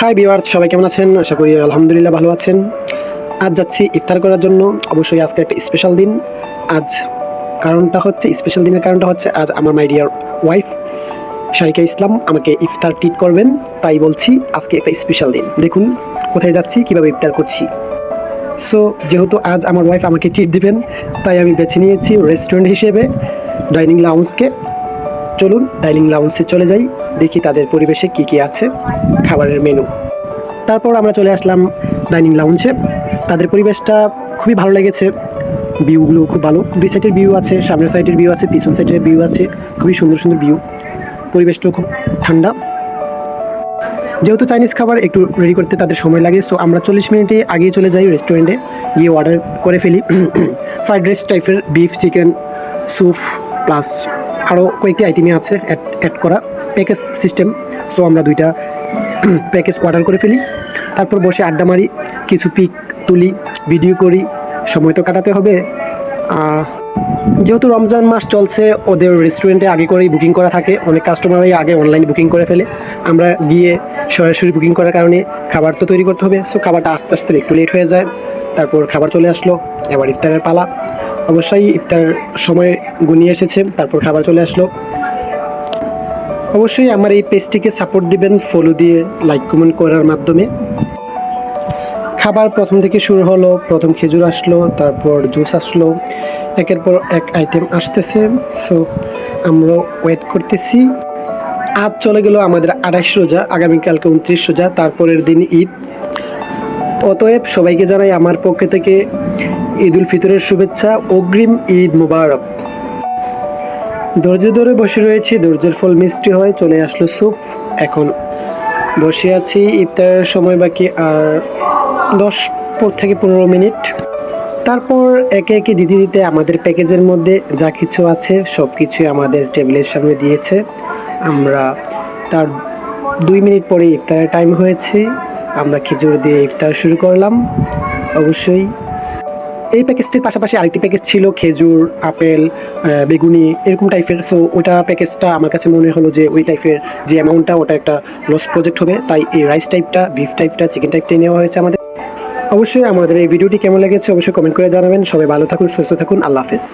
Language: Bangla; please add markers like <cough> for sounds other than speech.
হাই বিওয়ার সবাই কেমন আছেন? আশা করি আলহামদুলিল্লাহ ভালো আছেন। আজ যাচ্ছি ইফতার করার জন্য। অবশ্যই আজকে একটা স্পেশাল দিন। আজ কারণটা হচ্ছে স্পেশাল দিনের কারণটা হচ্ছে, আজ আমার মাই ডিয়ার ওয়াইফ শারিকা ইসলাম, আমাকে ইফতার ট্রিট করবেন। তাই বলছি, আজকে একটা স্পেশাল দিন। দেখুন, কোথায় যাচ্ছি, কীভাবে ইফতার করছি। সো যেহেতু আজ আমার ওয়াইফ আমাকে ট্রিট দিবেন, তাই আমি বেছে নিয়েছি রেস্টুরেন্ট হিসেবে ডাইনিং লাউন্সকে চলুন ডাইনিং লাউন্সে চলে যাই। দেখি তাদের পরিবেশে কী কী আছে, খাবারের মেনু তারপর আমরা চলে আসলাম ডাইনিং লাউঞ্জে তাদের পরিবেশটা খুবই ভালো লেগেছে। ভিউগুলো খুব ভালো। দুই সাইডের ভিউ আছে, সামনের সাইডের ভিউ আছে, পিছন সাইডের ভিউ আছে। খুবই সুন্দর সুন্দর ভিউ পরিবেশটাও খুব ঠান্ডা। যেহেতু চাইনিজ খাবার একটু রেডি করতে তাদের সময় লাগে সো আমরা চল্লিশ মিনিটে আগেই চলে যাই রেস্টুরেন্টে গিয়ে অর্ডার করে ফেলি। ফ্রাইড রাইস টাইপের বিফ চিকেন স্যুপ প্লাস আরও কয়েকটি আইটেমই আছে অ্যাড অ্যাড করা। Package system. সো আমরা দুইটা <clears throat> প্যাকেজ অর্ডার করে ফেলি। তারপর বসে আড্ডা মারি, কিছু পিক তুলি, ভিডিও করি, সময় তো কাটাতে হবে। যেহেতু রমজান মাস চলছে, ওদের রেস্টুরেন্টে আগে করেই বুকিং করা থাকে। অনেক কাস্টমারই আগে অনলাইনে বুকিং করে ফেলে। আমরা গিয়ে সরাসরি বুকিং করার কারণে খাবার তো তৈরি করতে হবে। সো খাবারটা আস্তে আস্তে একটু লেট হয়ে যায়। তারপর খাবার চলে আসলো। এবার ইফতারের পালা। অবশ্যই ইফতার সময় গুনিয়ে এসেছে। তারপর খাবার চলে আসলো। অবশ্যই আমার এই পেজটিকে সাপোর্ট দিবেন ফলো দিয়ে লাইক কমেন্ট করার মাধ্যমে। খাবার প্রথম থেকে শুরু হলো, প্রথম খেজুর আসলো, তারপর জুস আসলো, একের পর এক আইটেম আসতেছে। সো আমরা ওয়েট করতেছি। আজ চলে গেল আমাদের আড়াইশ রোজা আগামীকালকে উনত্রিশ রোজা, তারপরের দিন ঈদ। অতএব সবাইকে জানাই আমার পক্ষ থেকে ঈদ উল ফিতরের শুভেচ্ছা, অগ্রিম ঈদ মুবারক। ধৈর্য ধরে বসে রয়েছি ধৈর্যের ফল মিষ্টি হয় চলে আসলো স্যুপ এখন বসে আছি, ইফতারের সময় বাকি আর দশ পর থেকে পনেরো মিনিট। তারপর একে একে দিতে দিতে আমাদের প্যাকেজের মধ্যে যা কিছু আছে সব কিছুই আমাদের টেবিলের সামনে দিয়েছে। আমরা তার দুই মিনিট পরে ইফতারের টাইম হয়েছে। আমরা খেজুর দিয়ে ইফতার শুরু করলাম। অবশ্যই এই প্যাকেজটির পাশাপাশি আরেকটি প্যাকেজ ছিল খেজুর, আপেল বেগুনি এরকম টাইপের সো ওটা প্যাকেজটা আমার কাছে মনে হলো যে ওই টাইপের যে অ্যামাউন্টটা ওটা একটা লস প্রজেক্ট হবে। তাই এই রাইস টাইপটা বিফ টাইপটা চিকেন টাইপটাই নেওয়া হয়েছে আমাদের। অবশ্যই আমাদের এই ভিডিওটি কেমন লেগেছে অবশ্যই কমেন্ট করে জানাবেন। সবাই ভালো থাকুন, সুস্থ থাকুন। আল্লাহ হাফেজ।